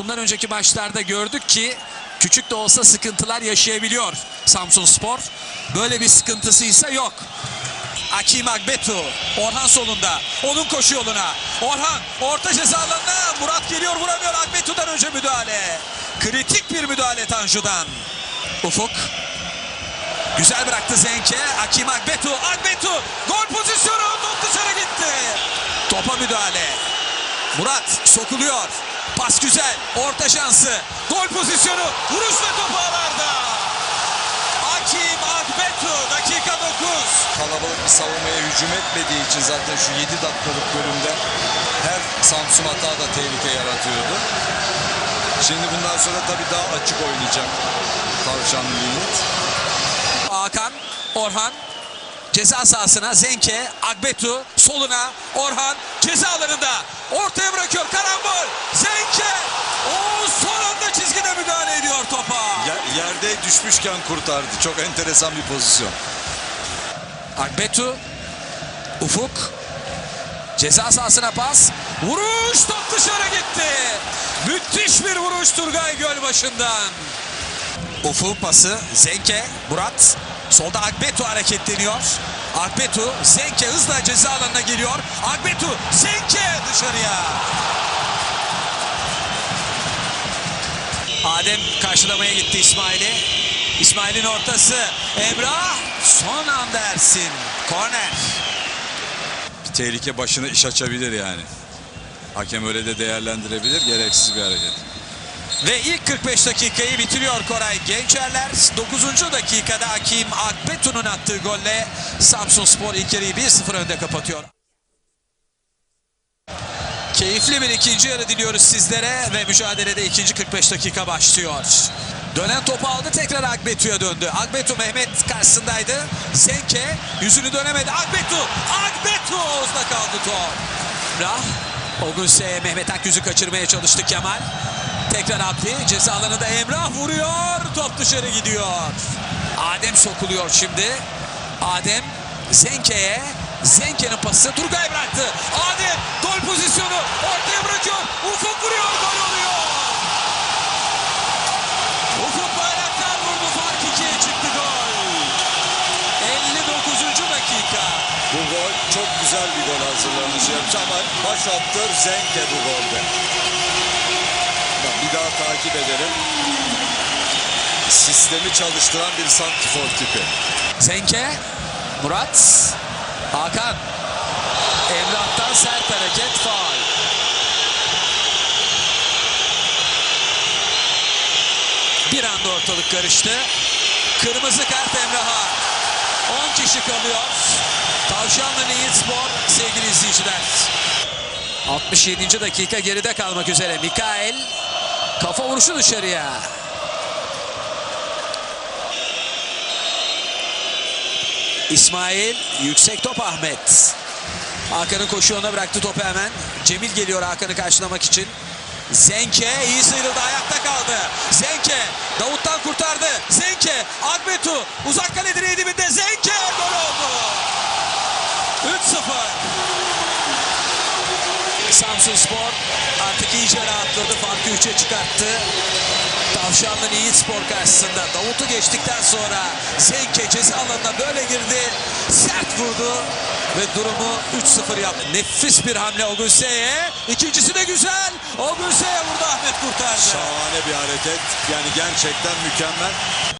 bundan önceki maçlarda gördük ki küçük de olsa sıkıntılar yaşayabiliyor Samsun Spor. Böyle bir sıkıntısı ise yok. Akim Agbetu Orhan solunda onun koşu yoluna. Orhan orta ceza alanına. Murat geliyor vuramıyor Agbetu'dan önce müdahale. Kritik bir müdahale Tanju'dan. Ufuk güzel bıraktı Zenke. Akim Agbetu Agbetu gol pozisyonu. Top dışarı gitti. Topa müdahale. Murat sokuluyor pas güzel orta şansı. Gol pozisyonu vuruş ve top ağlarda Akim Agbetu dakika 9 kalabalık bir savunmaya hücum etmediği için zaten şu 7 dakikalık bölümde her Samsun hata da tehlike yaratıyordu. Şimdi bundan sonra tabii daha açık oynayacak Tavşanlı Yiğit. Hakan, Orhan. Ceza sahasına Zenke, Agbetu soluna Orhan ceza alanında ortaya bırakıyor karambol Zenke o son anda çizgide müdahale ediyor topa. Yer- yerde düşmüşken kurtardı. Çok enteresan bir pozisyon. Agbetu Ufuk ceza sahasına pas vuruş top dışarı gitti. Müthiş bir vuruş Turgay Gölbaşı'ndan. Ufuk pası Zenke Murat solda Agbetu hareketleniyor. Agbetu Zenke hızla ceza alanına geliyor. Agbetu Zenke dışarıya. Adem karşılamaya gitti İsmail'i. İsmail'in ortası. Emrah son anda Ersin. Korner. Bir tehlike başına iş açabilir yani. Hakem öyle de değerlendirebilir. Gereksiz bir hareket. Ve ilk 45 dakikayı bitiriyor Koray Gençerler. 9. dakikada Hakim Akbetu'nun attığı golle Samsun Spor ilk yarıyı 1-0 önde kapatıyor. Keyifli bir ikinci yarı diliyoruz sizlere ve mücadelede ikinci 45 dakika başlıyor. Dönen topu aldı tekrar Agbetu'ya döndü. Agbetu Mehmet karşısındaydı. Zenke yüzünü dönemedi. Agbetu! Agbetu! Oğuz'da kaldı top. Rah. Ogünse Mehmet Akyüz'ü kaçırmaya çalıştı Kemal. Tekrar Abdi ceza alanında Emrah vuruyor. Top dışarı gidiyor. Adem sokuluyor şimdi. Adem Zenke'ye. Zenke'nin pası Turgay bıraktı. Adem gol pozisyonu ortaya bırakıyor. Ufuk vuruyor gol oluyor. Ufuk Bayraktar vurdu fark ikiye çıktı gol. 59. dakika. Bu gol çok güzel bir gol hazırlanışı yapmış ama baş aktör Zenke bu golde. Bir daha takip edelim. Sistemi çalıştıran bir santifor tipi. Zenke, Murat, Hakan. Emrah'tan sert hareket, faul. Bir anda ortalık karıştı. Kırmızı kart Emrah'a. 10 kişi kalıyor. Tavşanlı Yiğit Spor sevgili izleyiciler. 67. dakika geride kalmak üzere. Mikael kafa vuruşu dışarıya. İsmail yüksek top Ahmet. Hakan'ın koşu yoluna bıraktı topu hemen. Cemil geliyor Hakan'ı karşılamak için. Zenke iyi sıyrıldı ayakta kaldı. Zenke Davut'tan kurtardı. Zenke Agbetu uzak kale direği dibinde Zenke gol oldu. 3-0. Samsun Spor artık iyice rahatladı. Farkı 3'e çıkarttı. Tavşanlı Yiğit Spor karşısında Davut'u geçtikten sonra Zenke ceza alanına böyle girdi. Sert vurdu ve durumu 3-0 yaptı. Nefis bir hamle Ogünse'ye. İkincisi de güzel. Ogünse'ye vurdu Ahmet kurtardı. Şahane bir hareket. Yani gerçekten mükemmel.